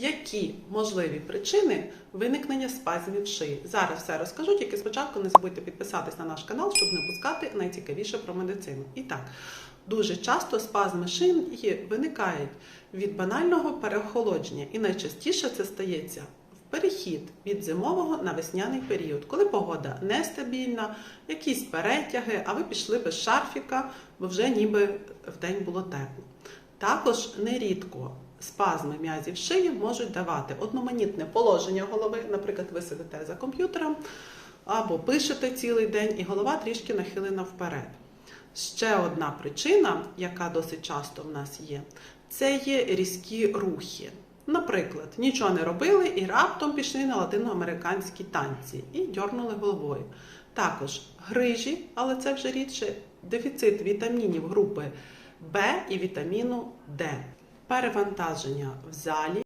Які можливі причини виникнення спазмів шиї? Зараз все розкажу, тільки спочатку не забудьте підписатись на наш канал, щоб не пускати найцікавіше про медицину. І так, дуже часто спазми шиї виникають від банального переохолодження, і найчастіше це стається перехід від зимового на весняний період, коли погода нестабільна, якісь перетяги, а ви пішли без шарфіка, бо вже ніби в день було тепло. Також нерідко спазми м'язів шиї можуть давати одноманітне положення голови. Наприклад, ви сидите за комп'ютером або пишете цілий день, і голова трішки нахилена вперед. Ще одна причина, яка досить часто в нас є, це є різкі рухи. Наприклад, нічого не робили і раптом пішли на латиноамериканські танці і дьорнули головою. Також грижі, але це вже рідше, дефіцит вітамінів групи В і вітаміну Д, перевантаження в залі.